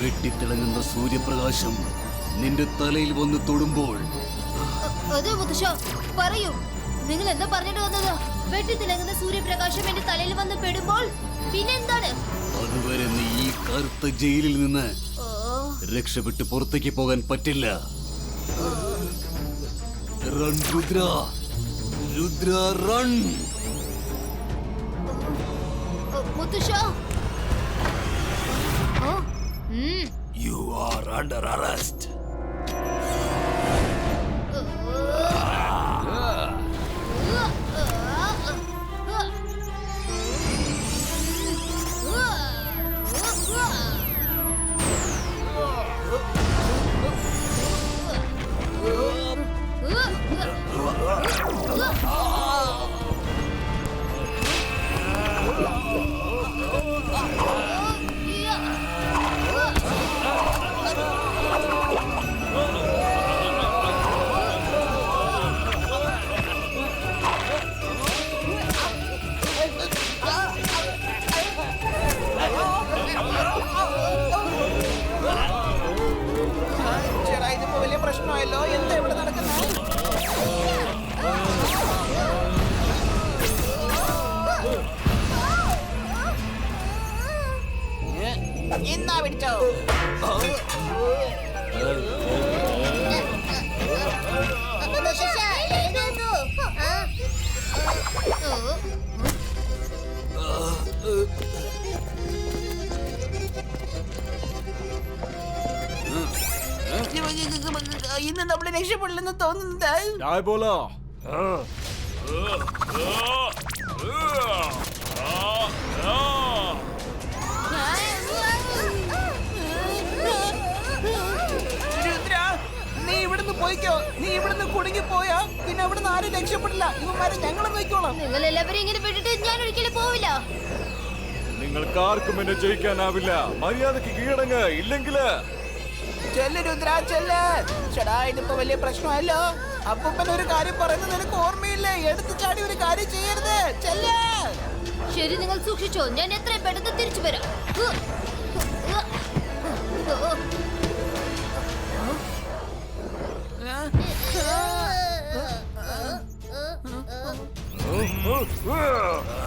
വെട്ടിത്തിളങ്ങുന്ന സൂര്യപ്രകാശം നിന്റെ തലയിൽ വന്ന് തൊടുമ്പോൾ അ- അതെ മുത്തശ്ശ പറയൂ. നിങ്ങൾ എന്താ പറഞ്ഞിട്ട് വന്നത്? വെട്ടിത്തിളങ്ങുന്ന സൂര്യപ്രകാശം എന്റെ തലയിൽ വന്ന് പെടുമ്പോൾ പിന്നെന്താണ്? അതുവരെ നീ ഈ കറുത്ത ജയിലിൽ നിന്ന് രക്ഷപ്പെട്ട് പുറത്തേക്ക് പോകാൻ പറ്റില്ല. റൺ രുദ്ര. രുദ്ര റൺ മുത്തശ്ശ ഉം. യു ആർ അണ്ടർ ഇന്ന് നമ്മൾ രക്ഷപ്പെടില്ലെന്ന് തോന്നുന്നത്. രുദ്ര നീ ഇവിടുന്ന് പോയിക്കോ. നീ ഇവിടുന്ന് കുടുങ്ങി പോയാ പിന്നെ അവിടുന്ന് ആരും രക്ഷപ്പെടില്ല? ഇവന്മാരെ ഞങ്ങൾ നോക്കിക്കോളാം. നിങ്ങൾ എല്ലാവരും ഇങ്ങനെ വിട്ടിട്ട് ഞാൻ ഒരിക്കലും പോവില്ല. നിങ്ങൾക്കാർക്കും എന്നെ ജയിക്കാനാവില്ല. മര്യാദയ്ക്ക് കീഴടങ്ങ്. ഇല്ലെങ്കിൽ ചെല്ല് രുദ്ര ചെല്ല്. ചേടാ ഇതിപ്പോ വലിയ പ്രശ്നമല്ലോ. അപ്പൂപ്പൻ ഒരു കാര്യം പറയുന്നത് നിനക്ക് ഓർമ്മയില്ലേ? എടുത്തു ചാടി ഒരു കാര്യം ചെയ്യരുത്. ചെല്ല്. ശരി നിങ്ങൾ സൂക്ഷിച്ചോ. ഞാൻ എത്രയും പെട്ടെന്ന് തിരിച്ചു വരാം. അങ്ങനെ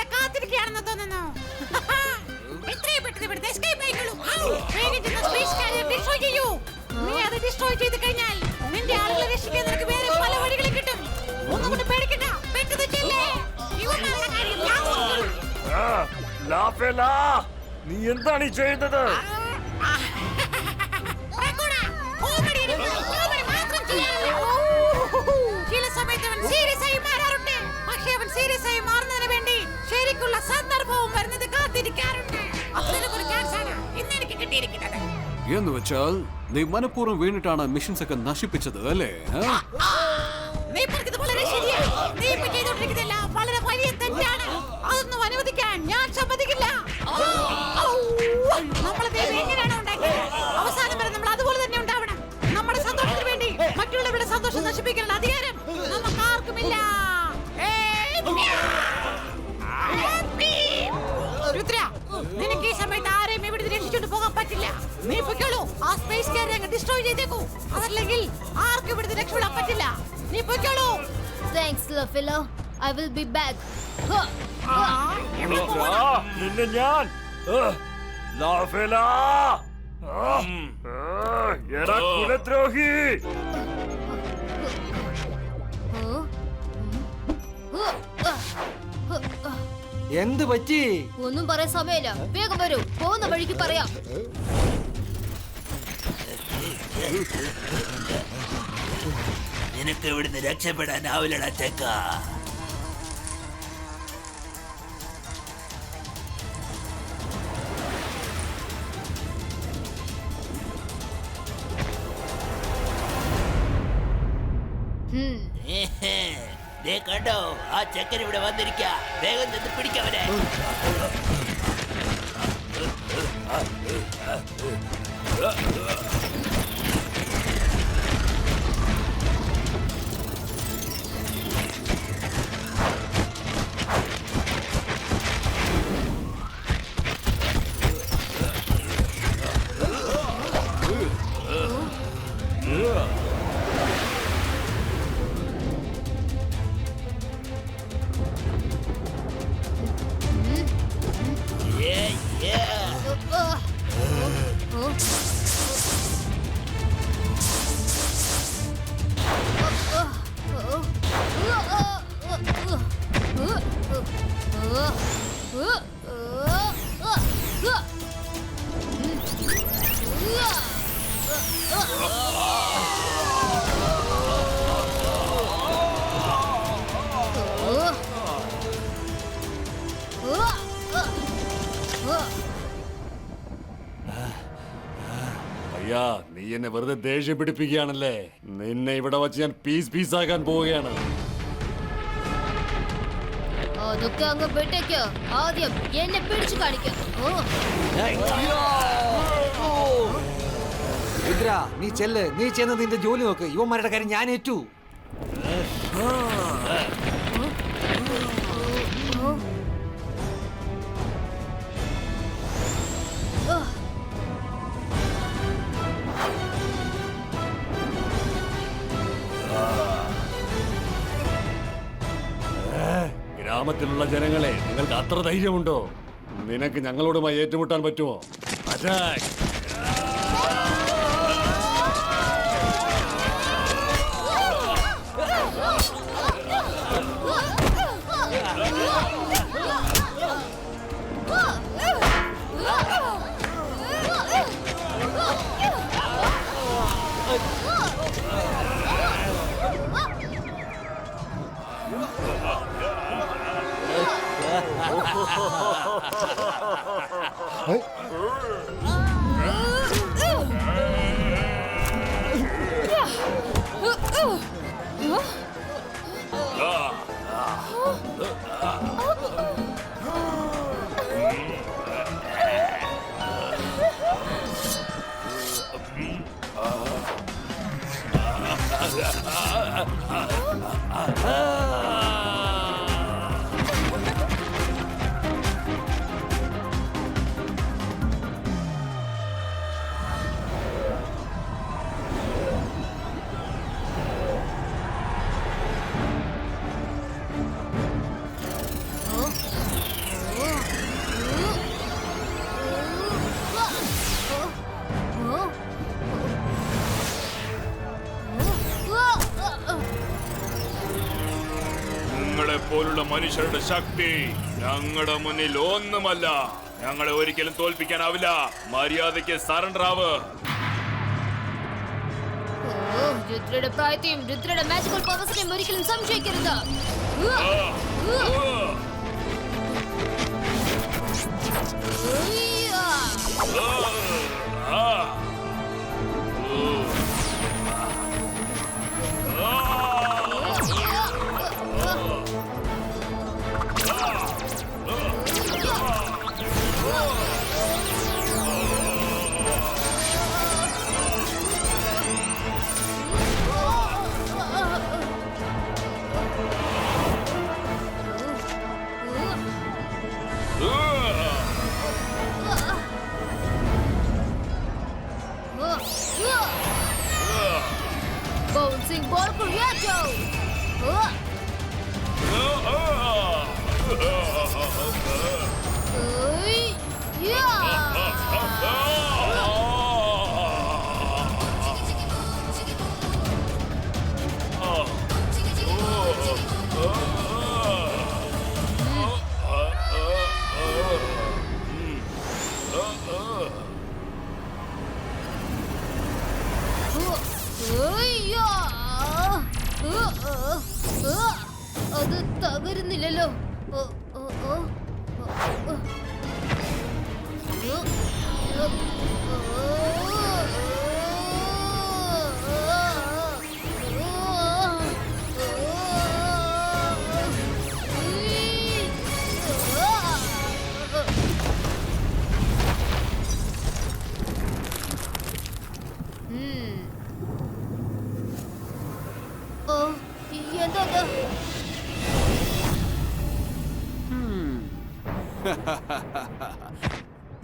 ഇവിടെ കാത്തിരിക്കുകയാണെന്ന് തോന്നുന്നു. എത്രയും പെട്ടെന്ന് ഇവിടുന്ന് എസ്കേപ്പ് ആയിക്കോളൂ ഔ, വേഗം ചെന്ന് സ്പേസ് കാരിയർ ഡിസ്ട്രോയ് ചെയ്യൂ. നീ അത് ഡിസ്ട്രോയ് ചെയ്ത് കഴിഞ്ഞാൽ നിന്റെ ആളുകളെ രക്ഷിക്കാൻ നിനക്ക് വേറെ പല വഴികളും കിട്ടും. ഒന്നും കൊണ്ട് പേടിക്കണ്ട. പെട്ടെന്ന് ചെല്ലേ. കാര്യം നീ എന്താണ് ഈ ചെയ്യുന്നത്. ചില സമയത്ത് അവൻ സീരിയസ് ആയി മാറാറുണ്ട്. പക്ഷേ അവൻ സീരിയസ് ആയി വേണ്ടി ശരിക്കുള്ള സന്ദർഭവും വരുന്നത് കാത്തിരിക്കാറുണ്ട്. ഇന്ന് എനിക്ക് കിട്ടിയിരിക്കുന്നത്. എന്ന് വെച്ചാൽ നീ മനഃപൂർവം വീണിട്ടാണ് മിഷൻസ് ഒക്കെ നശിപ്പിച്ചത് അല്ലേ? ആ സ്പേസ് കാരി അങ്ങ് ഡിസ്ട്രോയ് ചെയ്തേക്കൂ. അതല്ലെങ്കിൽ ആർക്കും ഇവിടുത്തെ രക്ഷപ്പെടാൻ പറ്റില്ല. നീ പൊയ്ക്കോളൂ. താങ്ക്സ് ലഫിലോ ഐ വിൽ ബി ബാക്ക് നിന്നെ ഞാൻ. ലാഫേല. എടാ കുലദ്രോഹി. എന്ത് പറ്റി? ഒന്നും പറയാൻ സമയമില്ല. വേഗം വരൂ. പോകുന്ന വഴിക്ക് പറയാം. നിനക്ക് ഇവിടുന്ന് രക്ഷപ്പെടാനാവില്ലടാ ചെക്ക. ഹും. ദേ കണ്ടോ? ആ ചെക്കൻ ഇവിടെ വന്നിരിക്ക. വേഗം ചെന്ന് പിടിക്കവനെ ഏയ്, അയ്യാ നീ എന്നെ വെറുതെ ദേഷ്യം പിടിപ്പിക്കുകയാണല്ലേ? നിന്നെ ഇവിടെ വച്ച് ഞാൻ പീസ് പീസ് ആക്കാൻ പോവുകയാണ്. അതൊക്കെ അങ്ങ് വിട്ടേക്ക് ആദ്യം എന്നെ പിടിച്ചു കാണിക്കോ. നീ ചെല്ല്. നീ ചെന്ന് നിന്റെ ജോലി നോക്ക്. യുവന്മാരുടെ കാര്യം ഞാൻ ഏറ്റു. ഗ്രാമത്തിലുള്ള ജനങ്ങളെ നിങ്ങൾക്ക് അത്ര ധൈര്യമുണ്ടോ? നിനക്ക് ഞങ്ങളോടുമായി ഏറ്റുമുട്ടാൻ പറ്റുമോ? അറ്റാക്ക് 아, 아, 아, 아, 아, 아. മനുഷ്യരുടെ ശക്തി ഞങ്ങളുടെ മുന്നിൽ ഒന്നുമല്ല. ഞങ്ങളെ ഒരിക്കലും തോൽപ്പിക്കാനാവില്ല. മര്യാദയ്ക്ക് സറണ്ടർ ആവ്. ഓ, രുദ്രയുടെ പ്രായത്തെയും രുദ്രയുടെ മാജിക്കൽ പവേഴ്സിനെയും ഒരിക്കലും സംശയിക്കരുത്. ഉവ്വ. నీళ్ళలో.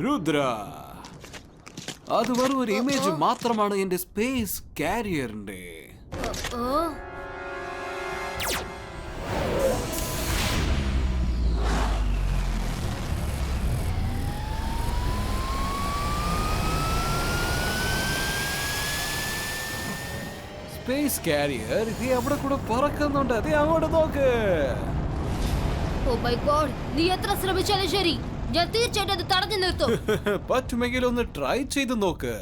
രുദ്ര. അത് വെറും ഒരു ഇമേജ് മാത്രമാണ് എന്റെ സ്പേസ് കാരിയറിന്റെ സ്പേസ് കാരിയർ ഇത് അവിടെ കൂടെ പറക്കുന്നുണ്ട്. അതേ അങ്ങോട്ട് നോക്ക്. ഓ മൈ ഗോഡ് നീ എത്ര ശ്രമിച്ചാലും ശരി. ഞാൻ തീർച്ചയായിട്ടും അത് തടഞ്ഞു നിർത്തും. പറ്റുമെങ്കിൽ ഒന്ന് ട്രൈ ചെയ്ത് നോക്ക്.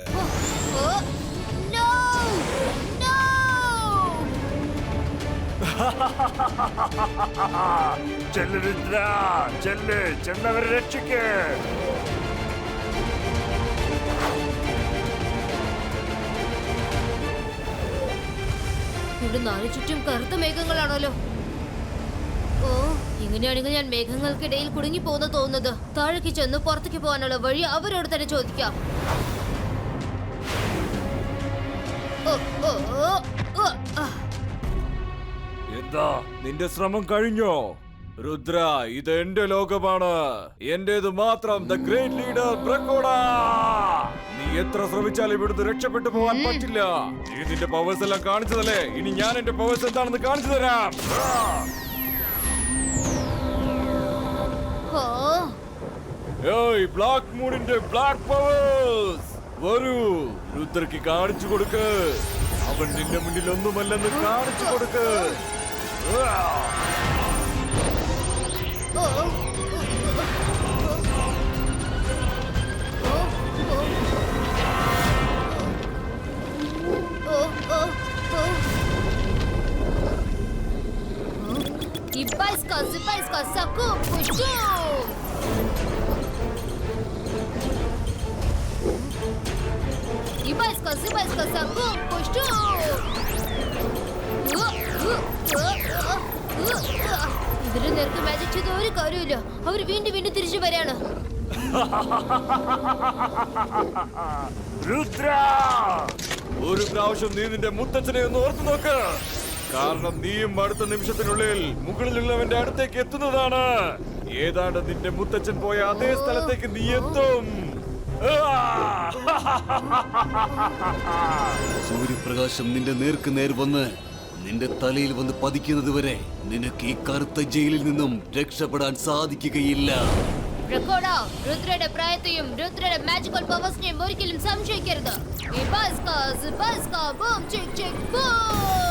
ചെല്ല് ചെന്നവരെ രക്ഷിക്ക്. ഇവിടെ നാല് ചുറ്റും കറുത്ത മേഘങ്ങളാണല്ലോ. ഓ. ഇങ്ങനെയാണെങ്കിൽ ഞാൻ മേഘങ്ങൾക്കിടയിൽ കുടുങ്ങി പോകുന്ന തോന്നുന്നത്. താഴേക്ക് ചെന്ന് പുറത്തേക്ക് പോകാനുള്ള വഴി അവരോട് തന്നെ ചോദിക്കാം. എന്താ നിന്റെ ശ്രമം കഴിഞ്ഞോ? രുദ്ര ഇത് എന്റെ ലോകമാണ്. എന്റേത് മാത്രം ദ ഗ്രേറ്റ് ലീഡർ ബ്രക്കോഡ നീ എത്ര ശ്രമിച്ചാലും ഇവിടുന്ന് രക്ഷപ്പെട്ടു പോകാൻ പറ്റില്ല. നീ നിന്റെ പവേഴ്സ് എല്ലാം കാണിച്ചതല്ലേ? ഇനി ഞാൻ എന്റെ പവേഴ്സ് എന്താണെന്ന് കാണിച്ചു തരാം. ഓ ഏയ് ബ്ലാക്ക് മൂണിന്റെ ബ്ലാക്ക് പവേഴ്സ്. വരൂ രുദ്രക്ക് കാണിച്ചു കൊടുക്ക്. അവൻ നിന്റെ മുന്നിൽ ഒന്നുമല്ലെന്ന് കാണിച്ചു കൊടുക്ക്. ഓ, I bajsko, zbajsko, soku, puściu! I bajsko, zbajsko, soku, puściu! ഇതിന് നേർക്ക് മാജിക് ചെയ്ത ഒരു കാര്യമില്ല അവർ വീണ്ടും വീണ്ടും തിരിച്ചു വരാണ് രുദ്ര ഒരു പ്രാവശ്യം നീ നിന്റെ മുത്തച്ഛനെ ഒന്ന് ഓർത്തു നോക്ക് കാരണം നീയും അടുത്ത നിമിഷത്തിനുള്ളിൽ മുകളിലുള്ളവന്റെ അടുത്തേക്ക് എത്തുന്നതാണ്. ഏതാണ്ട് നിന്റെ മുത്തച്ഛൻ പോയ അതേ സ്ഥലത്തേക്ക് നീ എത്തും. സൂര്യപ്രകാശം നിന്റെ നേർക്ക് നേർ വന്ന് നിന്റെ തലയിൽ വന്ന് പതിക്കുന്നത് വരെ നിനക്ക് ഈ കറുത്ത ജയിലിൽ നിന്നും രക്ഷപ്പെടാൻ സാധിക്കുകയില്ല. രുദ്രയുടെ പ്രായത്തെയും രുദ്രയുടെ മാജിക്കൽ പവേഴ്സിനെയും ഒരിക്കലും സംശയിക്കരുത്. ബസ് ബസ് ബൂം, ചിക്, ചിക്, ബൂം.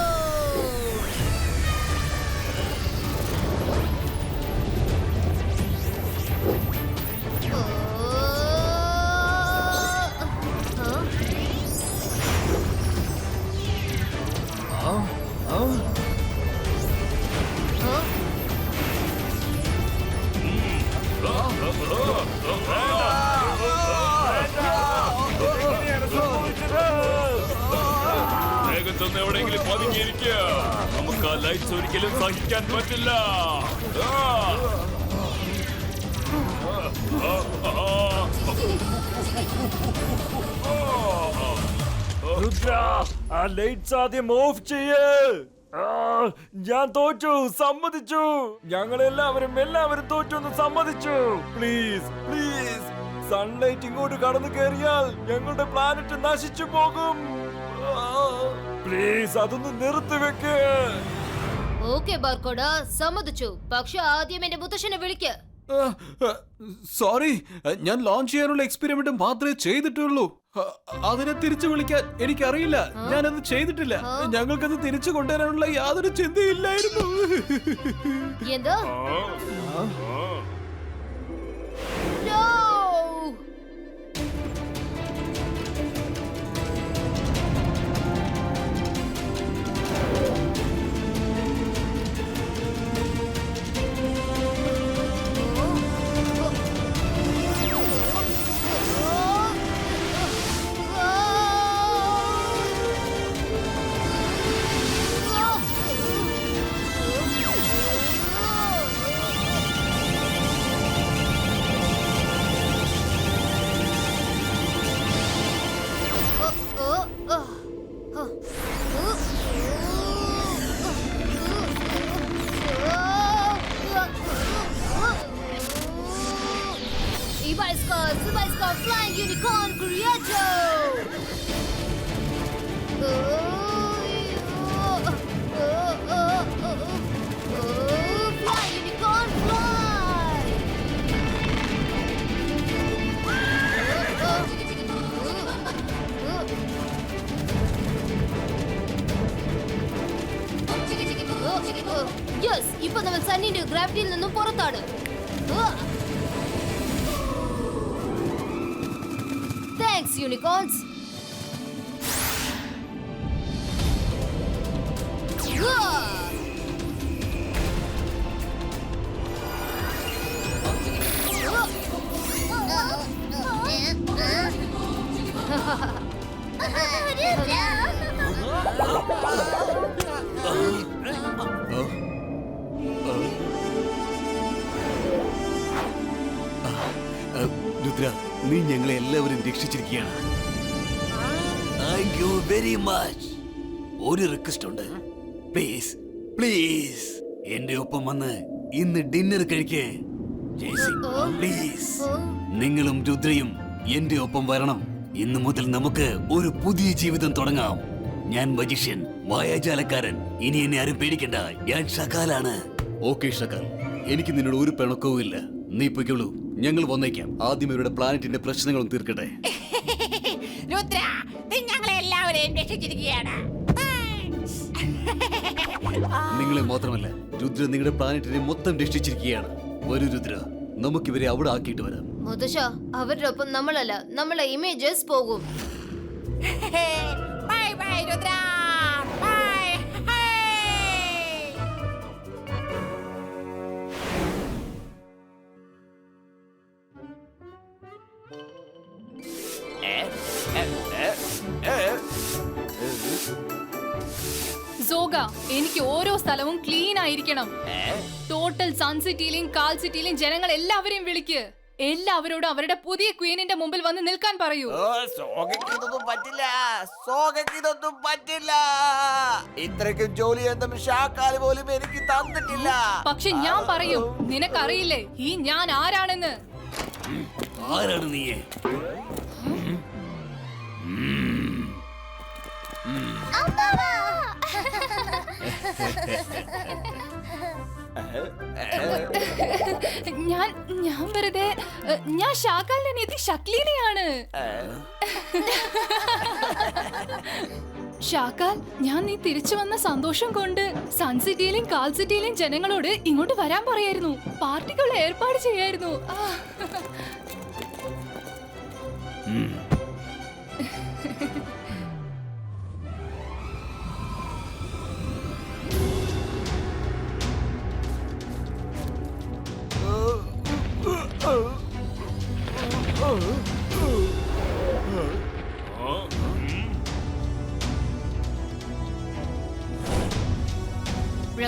ഓഫ് ഞാൻ തോറ്റു സമ്മതിച്ചു. ഞങ്ങൾ എല്ലാവരും എല്ലാവരും തോറ്റു എന്ന് സമ്മതിച്ചു. പ്ലീസ് പ്ലീസ് സൺലൈറ്റ് ഇങ്ങോട്ട് കടന്നു കയറിയാൽ ഞങ്ങളുടെ പ്ലാനറ്റ് നശിച്ചു പോകും. പ്ലീസ് അതൊന്ന് നിർത്തിവെക്ക് ഓക്കെ ബാർക്കോട സമ്മതിച്ചു. പക്ഷെ ആദ്യം എന്റെ മുത്തശ്ശനെ വിളിക്ക്. സോറി ഞാൻ ലോഞ്ച് ചെയ്യാനുള്ള എക്സ്പെരിമെന്റ് മാത്രമേ ചെയ്തിട്ടുള്ളൂ. അതിനെ തിരിച്ചു വിളിക്കാൻ എനിക്കറിയില്ല. ഞാനത് ചെയ്തിട്ടില്ല. ഞങ്ങൾക്കത് തിരിച്ചു കൊണ്ടുവരാനുള്ള യാതൊരു ചിന്തയില്ലായിരുന്നു എന്തോ? ഗ്രാവിറ്റിയിൽ നിന്നും പുറത്താണ് താങ്ക്സ് യൂണിക്കോൺസ് അഹ്, രുദ്ര നീ ഞങ്ങളെ എല്ലാവരും രക്ഷിച്ചിരിക്കുകയാണ്. താങ്ക് യു വെരി മച്ച് ഒരു റിക്വസ്റ്റ് ഉണ്ട്. പ്ലീസ് പ്ലീസ് എന്റെ ഒപ്പം വന്ന് ഇന്ന് ഡിന്നർ കഴിക്കേ. പ്ലീസ് നിങ്ങളും രുദ്രയും എന്റെ ഒപ്പം വരണം. ഇന്നു മുതൽ നമുക്ക് ഒരു പുതിയ ജീവിതം തുടങ്ങാം. ഞാൻ മജീഷ്യൻ മായാജാലക്കാരൻ ഇനി എന്നെ ആരും പേടിക്കണ്ട. ഞാൻ ഷകാലാണ് ഓക്കെ ഷകാൽ എനിക്ക് നിന്നോട് ഒരു പിണക്കവും ഇല്ല നീ പൊയ്ക്കോളൂ. ഞങ്ങൾ വന്നേക്കാം. ആദ്യം ഇവരുടെ പ്ലാനറ്റിന്റെ പ്രശ്നങ്ങളും തീർക്കട്ടെ. രുദ്ര ഞങ്ങളെ എല്ലാവരെയും രക്ഷിച്ചിരിക്കുകയാണ്. നിങ്ങളെ മാത്രമല്ല രുദ്ര നിങ്ങളുടെ പ്ലാനറ്റിനെ മൊത്തം രക്ഷിച്ചിരിക്കുകയാണ്. ഒരു രുദ്ര നമുക്ക് നമുക്കിവരെ അവിടെ ആക്കിയിട്ട് വരാം. മുതശോ അവരുടെ ഒപ്പം നമ്മളല്ല നമ്മളെ ഇമേജസ് പോകും. സ്ഥലവും ക്ലീൻ ആയിരിക്കണം. ടോട്ടൽ സൺ സിറ്റിയിലെയും കാൽ സിറ്റിയിലും ജനങ്ങൾ എല്ലാവരെയും വിളിക്ക്. എല്ലാവരോടും അവരുടെ പുതിയ ക്വീനിന്റെ മുമ്പിൽ വന്ന് നിൽക്കാൻ പറയൂ. ഇതൊന്നും പറ്റില്ല. സോഗയ്ക്ക് ഇതൊന്നും പറ്റില്ല. ഇത്രയ്ക്കും ഷാക്കാൽ പോലും എനിക്ക് തന്നിട്ടില്ല. പക്ഷെ ഞാൻ പറയും നിനക്കറിയില്ലേ ഈ ഞാൻ ആരാണെന്ന്? ആരാണ് നീയെ? ഞാൻ ഞാൻ വെറുതെ ഞാൻ ഷാക്കാലിന്റെ അനിയത്തി ഷക്ലീനയാണ് ഷാക്കാൽ ഞാൻ നീ തിരിച്ചു വന്ന സന്തോഷം കൊണ്ട് സൺ സിറ്റിയിലെയും കാൽ സിറ്റിയിലെയും ജനങ്ങളോട് ഇങ്ങോട്ട് വരാൻ പറയായിരുന്നു. പാർട്ടിക്കുള്ള ഏർപ്പാട് ചെയ്യായിരുന്നു.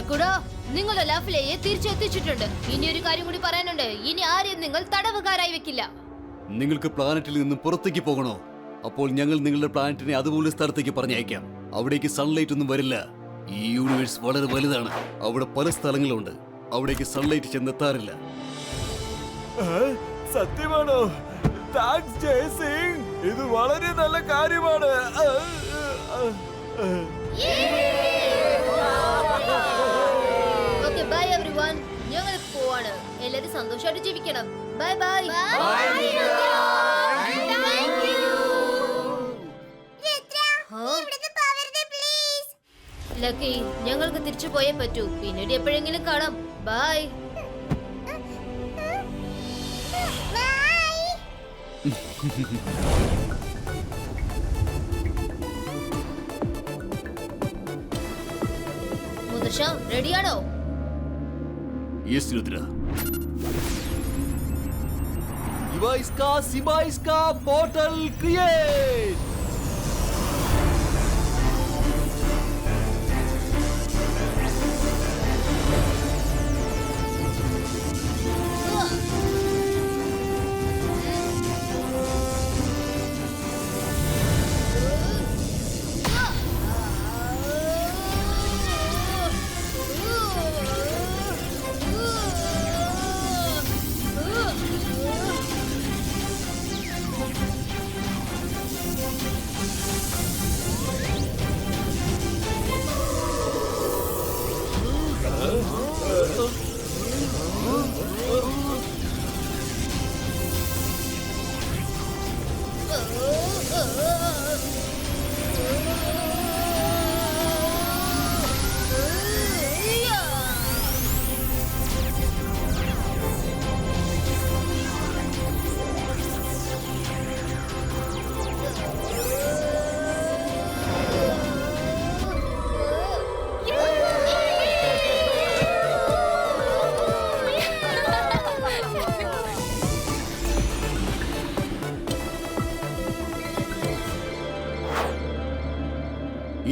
നിങ്ങൾ നിങ്ങളുടെ ലഫ്ലയെ തിരിച്ചെത്തിച്ചിട്ടുണ്ട്. ഇനി ഒരു കാര്യം കൂടി പറയാനുണ്ട്. ഇനി ആരെയും നിങ്ങൾ തടവുകാരായി വെക്കില്ല. നിങ്ങൾക്ക് പ്ലാനറ്റിൽ നിന്നും പുറത്തേക്ക് പോകണോ? അപ്പോൾ ഞങ്ങൾ നിങ്ങളുടെ പ്ലാനറ്റിനെ അതുപോലെ സ്ഥലത്തേക്ക് പറഞ്ഞയക്കാം. അവിടേക്ക് സൺലൈറ്റ് ഒന്നും വരില്ല. ഈ യൂണിവേഴ്സ് വളരെ വലുതാണ്. അവിടെ പല സ്ഥലങ്ങളുണ്ട്. അവിടേക്ക് സൺലൈറ്റ് ചെന്നെത്താറില്ല. സത്യമാണോ? താങ്ക്സ് ജയ് സിംഗ് ഇത് വളരെ നല്ല കാര്യമാണ്. എവരിവൺ ഞങ്ങൾ പോവാണ്. എല്ലാരും സന്തോഷമായിട്ട് ജീവിക്കണം. ബൈ ബൈ ലക്കി ഞങ്ങൾക്ക് തിരിച്ചു പോയേ പറ്റൂ. പിന്നീട് എപ്പോഴെങ്കിലും കാണാം. ബൈ മുതിർഷ റെഡിയാണോ Есть внутри. Ивайска, Сибайска, Portal Create!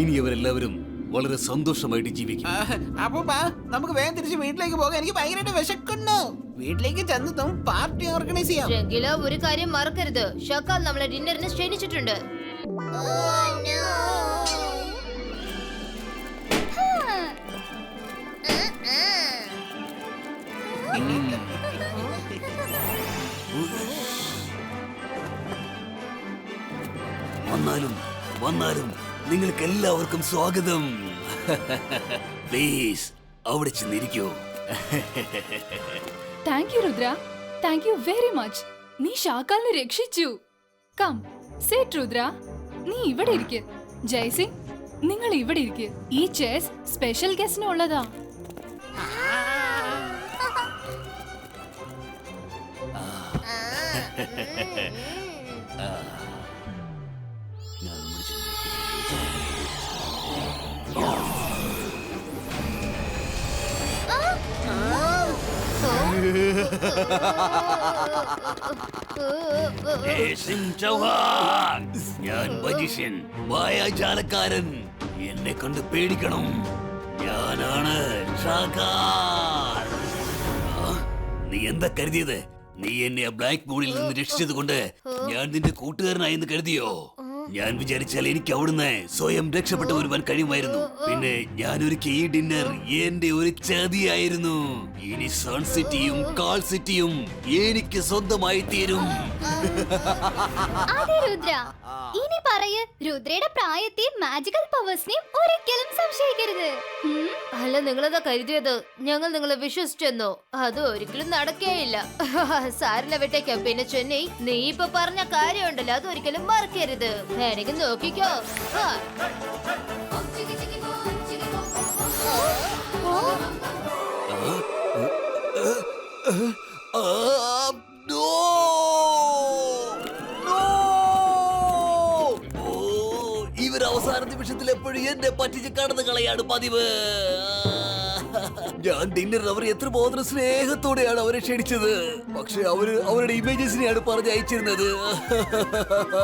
ഇനി അവരെല്ലാവരും വളരെ സന്തോഷമായിട്ട് ജീവിക്കും. അപ്പൊ നമുക്ക് വേഗം തിരിച്ച് വീട്ടിലേക്ക് പോകാം. എനിക്ക് ഭയങ്കരമായിട്ട് വിശക്കുന്നു. വീട്ടിലേക്ക് ചെന്നതും പാർട്ടി ഓർഗനൈസ് ചെയ്യാം. എങ്കിലോ ഒരു കാര്യം മറക്കരുത്. ഷക്കാൽ നമ്മളെ ഡിന്നറിന് ക്ഷണിച്ചിട്ടുണ്ട്. വന്നാലും വന്നാലും നിങ്ങൾക്ക് എല്ലാവർക്കും സ്വാഗതം. പ്ലീസ് അവിടെ ചെന്നിരിക്കൂ. Thank you Rudra thank you very much നീ ഷാക്കാലിനെ രക്ഷിച്ചു. കം സേറ്റ് രുദ്ര നീ ഇവിടെ ഇരിക്ക്. ജയ്സിംഗ് നിങ്ങൾ ഇവിടെ ഇരിക്ക്. ഈ ചെയർസ് സ്പെഷ്യൽ ഗസ്റ്റിന് ഉള്ളതാ. ചൗഹാൻ. ഞാൻ മജിഷ്യൻ മായാജാലക്കാരൻ. എന്നെ കൊണ്ട് പേടിക്കണം. ഞാനാണ് ഷാക്കാർ. നീ എന്താ കരുതിയത്? നീ എന്നെ ബ്ലാക്ക് ബോർഡിൽ നിന്ന് രക്ഷിച്ചത് കൊണ്ട് ഞാൻ നിന്റെ കൂട്ടുകാരനായെന്ന് കരുതിയോ? ഞാൻ വിചാരിച്ചാൽ എനിക്ക് അവിടുന്ന് സ്വയം രക്ഷപ്പെട്ട വരുവാൻ കഴിയുമായിരുന്നു. പിന്നെ ഞാൻ ഒരു ഈ ഡിന്നർ എന്റെ ഒരു ചതിയായിരുന്നു. ഇനി സൺ സിറ്റിയും കാൾ സിറ്റിയും എനിക്ക് സ്വന്തമായി തീരും. അതെ രുദ്ര. ഇനി പറയ് രുദ്രയുടെ പ്രായത്തെയും മാജിക്കൽ പവേഴ്സിനെയും ഒരിക്കലും സംശയിക്കരുത്. ഉം? അല്ല നിങ്ങളതാ കരുതിയത്. ഞങ്ങൾ നിങ്ങളെ വിശ്വസിച്ചെന്നോ? അത് ഒരിക്കലും നടക്കേയില്ല. സാരില്ല വിട്ടേക്കാം. പിന്നെ ചെന്നൈ നീ ഇപ്പൊ പറഞ്ഞ കാര്യമുണ്ടല്ലോ അത് ഒരിക്കലും മറക്കരുത്. എനിക്ക് നോക്കിക്കോ. ഇവർ അവസാന നിമിഷത്തിൽ എപ്പോഴും എന്നെ പറ്റിച്ച് കടന്നു കളയാണ് പതിവ്. ഞാൻ ഡിന്നർ അവർ എത്രമാത്രം സ്നേഹത്തോടെയാണ് അവരെ ക്ഷണിച്ചത്. പക്ഷെ അവർ അവരുടെ ഇമേജസിനെയാണ് പറഞ്ഞ് അയച്ചിരുന്നത് ഓ,